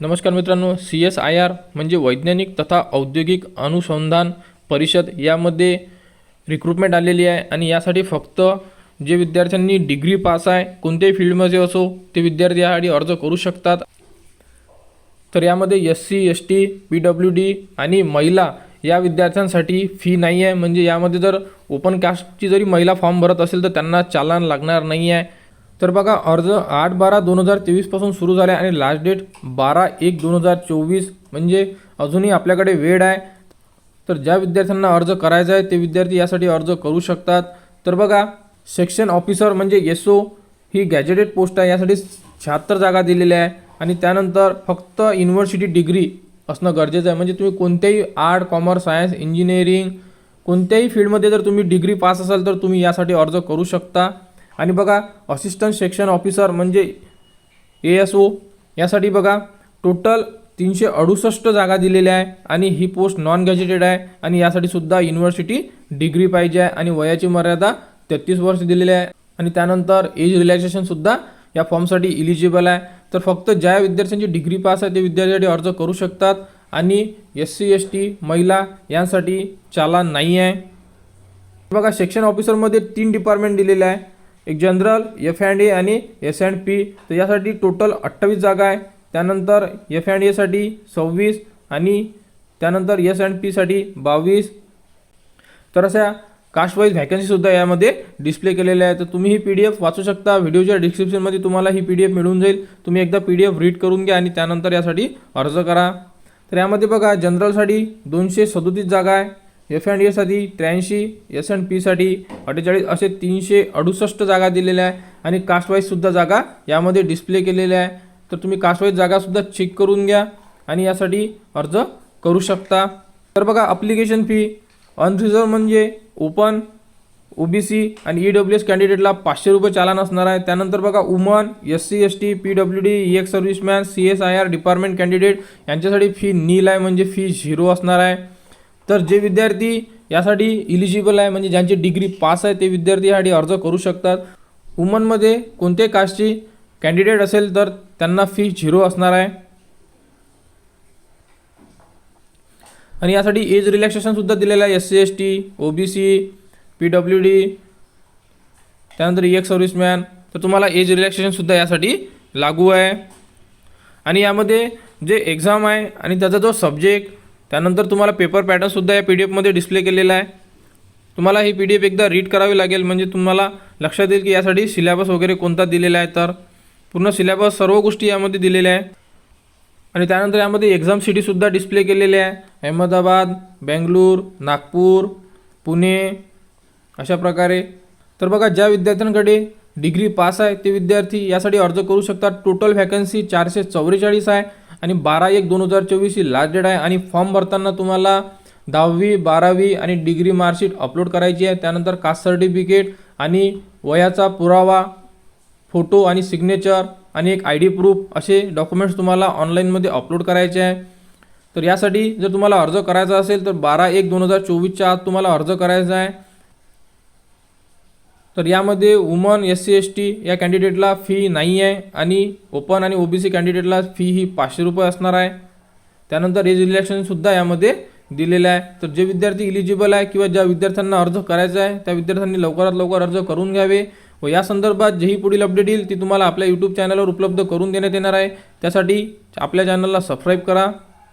नमस्कार मित्रांनो C S I R म्हणजे वैज्ञानिक तथा औद्योगिक अनुसंधान परिषद यामध्ये रिक्रुटमेंट आलेली आहे आणि यासाठी फक्त जे विद्यार्थ्यांनी डिग्री पास आहे कोणत्याही फील्डमध्ये असो ते विद्यार्थी यासाठी अर्ज करू शकतात. तर यामध्ये S C S T P W D आणि महिला या विद्यार्थ्यांसाठी फी नाही आहे म्हणजे यामध्ये जर ओपन कास्टची जरी महिला फॉर्म भरत असेल तर त्यांना चालान लागणार नाही आहे तर बघा अर्ज आठ बारा दोन हजार तेवीसपासून सुरू झाले आणि लास्ट डेट बारा एक दोन हजार चोवीस म्हणजे अजूनही आपल्याकडे वेळ आहे. तर ज्या विद्यार्थ्यांना अर्ज करायचा आहे ते विद्यार्थी यासाठी अर्ज करू शकतात. तर बघा सेक्शन ऑफिसर म्हणजे एस ओ ही गॅजेटेड पोस्ट आहे यासाठी शहात्तर जागा दिलेल्या आहे. आणि त्यानंतर फक्त युनिव्हर्सिटी डिग्री असणं गरजेचं आहे. म्हणजे तुम्ही कोणत्याही आर्ट कॉमर्स सायन्स इंजिनिअरिंग कोणत्याही फील्डमध्ये जर तुम्ही डिग्री पास असाल तर तुम्ही यासाठी अर्ज करू शकता. आणि बघा असिस्टंट सेक्शन ऑफिसर म्हणजे ए एस ओ यासाठी बघा टोटल तीनशे अडुसष्ट जागा दिलेल्या आहे आणि ही पोस्ट नॉन गॅजेटेड आहे आणि यासाठी सुद्धा युनिव्हर्सिटी डिग्री पाहिजे आहे आणि वयाची मर्यादा तेहतीस वर्ष दिलेली आहे. आणि त्यानंतर एज रिलॅक्सेशनसुद्धा या फॉर्मसाठी इलिजिबल आहे. तर फक्त ज्या विद्यार्थ्यांची डिग्री पास आहे ते विद्यार्थ्यासाठी अर्ज करू शकतात आणि एस सी एस टी महिला यांसाठी चालान नाही आहे बघा सेक्शन ऑफिसरमध्ये तीन डिपार्टमेंट दिलेले आहे. एक जनरल एफ अँड ए आणि एस अँड पी तर यासाठी टोटल अठ्ठावीस जागा आहे. त्यानंतर एफ अँड एसाठी सव्वीस आणि त्यानंतर एस अँड पीसाठी बावीस. तर अशा कास्टवाईज व्हॅकन्सीसुद्धा यामध्ये डिस्प्ले केलेल्या आहे तर तुम्ही ही पी डी एफ वाचू शकता व्हिडिओच्या डिस्क्रिप्शनमध्ये तुम्हाला ही पी डी एफ मिळून जाईल. तुम्ही एकदा पी डी एफ रीड करून घ्या आणि त्यानंतर यासाठी अर्ज करा. तर यामध्ये बघा जनरलसाठी दोनशे सदोतीस जागा आहे. एफ अँड एसाठी e त्र्याऐंशी एस अँड पीसाठी अठ्ठेचाळीस असे तीनशे अडुसष्ट जागा दिलेल्या आहे आणि कास्टवाईजसुद्धा जागा यामध्ये डिस्प्ले केलेल्या आहे. तर तुम्ही कास्टवाईज जागासुद्धा चेक करून घ्या आणि यासाठी अर्ज करू शकता. तर बघा अप्लिकेशन फी अनरिझर्व म्हणजे ओपन ओ बी सी आणि ई डब्ल्यू एस कॅन्डिडेटला पाचशे रुपये चालान असणार आहे. त्यानंतर बघा women S C S T P W D E X serviceman C S I R department candidate यांच्यासाठी फी नील आहे म्हणजे फी झिरो असणार आहे. तर जे विद्यार्थी यासाठी इलिजिबल आहे म्हणजे ज्यांची डिग्री पास आहे ते विद्यार्थी यासाठी अर्ज करू शकतात. वुमनमध्ये कोणत्याही कास्टची कॅन्डिडेट असेल तर त्यांना फी झिरो असणार आहे. आणि यासाठी एज रिलॅक्सेशनसुद्धा दिलेलं आहे S C S T O B C P W D त्यानंतर एक सर्व्हिसमॅन तर तुम्हाला एज रिलॅक्सेशनसुद्धा यासाठी लागू आहे. आणि यामध्ये जे एक्झाम आहे आणि त्याचा जो सब्जेक्ट त्यानंतर तुम्हाला पेपर पॅटर्नसुद्धा या पी डी एफमध्ये डिस्प्ले केलेला आहे. तुम्हाला ही पी डी एफ एकदा रीड करावी लागेल म्हणजे तुम्हाला लक्षात येईल की यासाठी सिलेबस वगैरे कोणता दिलेला आहे तर. पूर्ण सिलेबस सर्व गोष्टी यामध्ये दिलेल्या आहे. आणि त्यानंतर यामध्ये एक्झाम सिटीसुद्धा डिस्प्ले केलेले आहे. अहमदाबाद बेंगलोर नागपूर पुणे अशा प्रकारे. तर बघा ज्या विद्यार्थ्यांकडे डिग्री पास आहे ते विद्यार्थी यासाठी अर्ज करू शकतात. टोटल व्हॅकन्सी चारशे चौवेचाळीस आहे. आणि बारा एक दोन हजार चोवीस ही लास्ट डेट आहे आणि फॉर्म भरताना तुम्हाला दहावी बारावी आणि डिग्री मार्कशीट अपलोड करायची आहे. त्यानंतर कास्ट सर्टिफिकेट आणि वयाचा पुरावा फोटो आणि सिग्नेचर आणि एक आय डी प्रूफ असे डॉक्युमेंट्स तुम्हाला ऑनलाईनमध्ये अपलोड करायचे आहे. तर यासाठी जर तुम्हाला अर्ज करायचा असेल तर बारा एक दोन हजार चोवीसच्या आत तुम्हाला अर्ज करायचा आहे. तर यामध्ये women S C S T या कॅन्डिडेटला फी नाही आहे आणि ओपन आणि ओ बी सी कॅन्डिडेटला फी ही पाचशे रुपये असणार आहे. त्यानंतर एज रिलॅक्शनसुद्धा यामध्ये दिलेलं आहे. तर जे विद्यार्थी इलिजिबल आहे किंवा ज्या विद्यार्थ्यांना अर्ज करायचा आहे त्या विद्यार्थ्यांनी लवकरात लवकर अर्ज करून घ्यावे व या संदर्भात जेही पुढील अपडेट येईल ती तुम्हाला आपल्या यूट्यूब चॅनलवर उपलब्ध करून देण्यात येणार आहे. त्यासाठी आपल्या चॅनलला सबस्क्राईब करा.